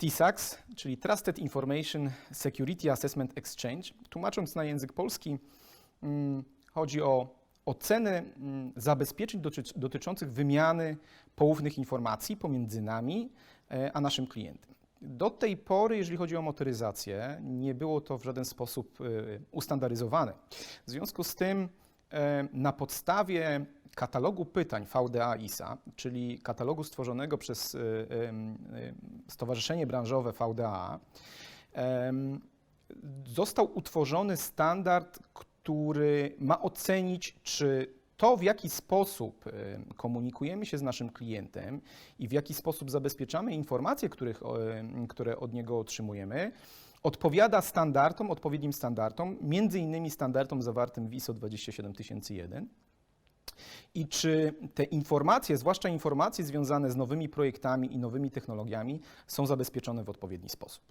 TISAX, czyli Trusted Information Security Assessment Exchange. Tłumacząc na język polski, mm, chodzi o ocenę mm, zabezpieczeń doty- dotyczących wymiany poufnych informacji pomiędzy nami e, a naszym klientem. Do tej pory, jeżeli chodzi o motoryzację, nie było to w żaden sposób e, ustandaryzowane. W związku z tym, na podstawie katalogu pytań VDA ISA, czyli katalogu stworzonego przez e, e, Stowarzyszenie Branżowe VDA, został utworzony standard, który ma ocenić, czy to, w jaki sposób e, komunikujemy się z naszym klientem i w jaki sposób zabezpieczamy informacje, których, e, które od niego otrzymujemy, odpowiada standardom, odpowiednim standardom, między innymi standardom zawartym w ISO 27001 i czy te informacje, zwłaszcza informacje związane z nowymi projektami i nowymi technologiami, są zabezpieczone w odpowiedni sposób.